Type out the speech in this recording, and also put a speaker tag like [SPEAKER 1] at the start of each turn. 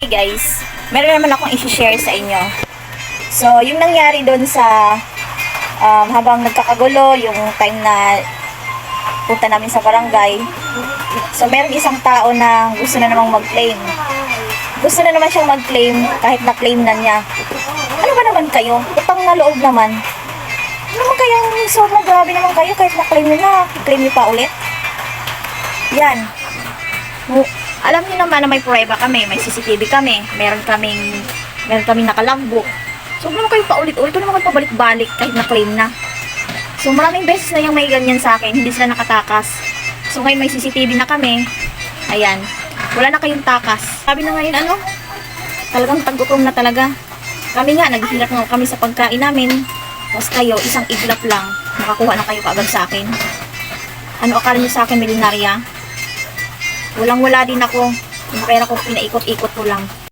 [SPEAKER 1] Hey guys, meron naman akong i-share sa inyo. So, yung nangyari doon sa um, habang nagkakagulo, yung time na punta namin sa barangay. So, meron isang tao na gusto na namang mag-claim. Gusto na naman siyang mag-claim kahit na-claim na niya. Ano ba naman kayo? Utang na loob naman. Ano naman kayang sobrang grabe naman kayo kahit na-claim niyo na, claim niyo pa ulit? Yan. Alam niyo naman na may prueba kami, may CCTV kami, meron kaming meron kaming nakalagbook. So, huwag naman kayo paulit-ulit, huwag naman kayo pabalik-balik kahit na-claim na. So, maraming beses na yung may ganyan sa akin, hindi sila nakatakas. So, ngayon may CCTV na kami. Ayan. Wala na kayong takas. Sabi na ngayon, ano? Talagang tagutom na talaga. Kami nga, naghihirap nga kami sa pagkain namin. Tapos kayo, isang iglap lang, makakuha na kayo kaagad sa akin. Ano akala niyo sa akin, milyonarya? Walang wala din ako. Yung pera ko, pinaikot-ikot ko lang.